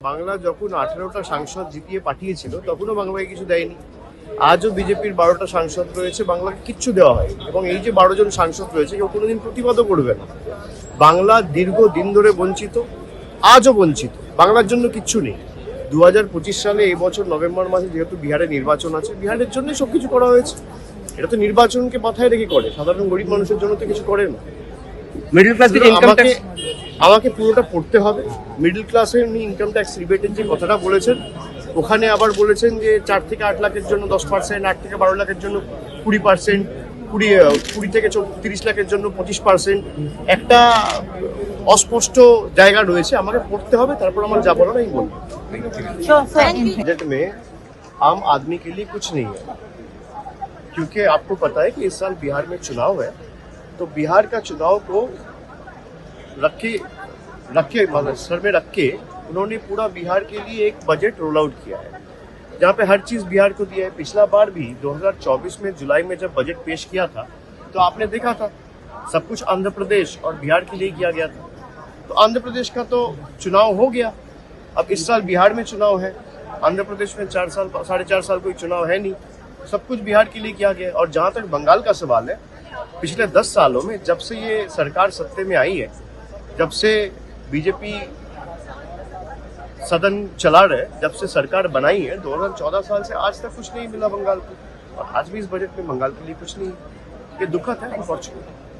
বাংলা যখন আঠেরোটা সাংসদ জিতিয়ে পাঠিয়েছিল তখনও বাংলাকে কিছু দেয়নি। আজও বিজেপির বারোটা সাংসদ রয়েছে বাংলাকে কিচ্ছু দেওয়া হয় এবং এই যে বারো জন সাংসদ রয়েছে কেউ কোনোদিন প্রতিবাদও করবে না। বাংলা দীর্ঘ দিন ধরে বঞ্চিত আজও বঞ্চিত। বাংলার জন্য কিচ্ছু নেই। দু হাজার পঁচিশ সালে এই বছর নভেম্বর মাসে যেহেতু বিহারে নির্বাচন আছে বিহারের জন্য সব কিছু করা হয়েছে। এটা তো নির্বাচনকে মাথায় রেখে করে। সাধারণ গরিব মানুষের জন্য তো কিছু করে না। মিডল ক্লাসদের শুধু ইনকাম আমাকে আমাকে পুরোটা পড়তে হবে মিডল ক্লাসে উনি ইনকাম ট্যাক্স রিবেটের যে কথাটা বলেছেন ওখানে আবার বলেছেন যে চার থেকে আট লাখের জন্য দশ পার্সেন্ট আট থেকে বারো লাখের জন্য কুড়ি পার্সেন্ট কুড়ি আহ, কুড়ি থেকে চৌ- তিরিশ লাখের জন্য পঁচিশ পার্সেন্ট একটা অস্পষ্ট জায়গা রয়েছে আমাকে পড়তে হবে তারপর আমার যা বলার আমি বলবো बजट में आम आदमी के लिए कुछ नहीं है क्योंकि आपको पता है कि इस साल बिहार में चुनाव है तो बिहार का चुनाव को रख, रखे मतलब सर में रख के उन्होंने पूरा बिहार के लिए एक बजट रोल आउट किया है। जहाँ पे हर चीज़ बिहार को दिया है। पिछला बार भी 2024 में जुलाई में जब बजट पेश किया था तो आपने देखा था, सब कुछ आंध्र प्रदेश और बिहार के लिए किया गया था। तो आंध्र प्रदेश का तो चुनाव हो गया। अब इस साल बिहार में चुनाव है। आंध्र प्रदेश में चार साल, साढ़े चार साल कोई चुनाव है नहीं। सब कुछ बिहार के लिए किया गया और जहाँ तक बंगाल का सवाल है, पिछले दस सालों में जब से ये सरकार सत्ते में आई है जब से बीजेपी सदन चला रहे जब से सरकार बनाई है 2014 साल से आज तक कुछ नहीं मिला बंगाल को। और आज भी इस बजट में बंगाल के लिए कुछ नहीं ये दुखद है अनफॉर्चुनेट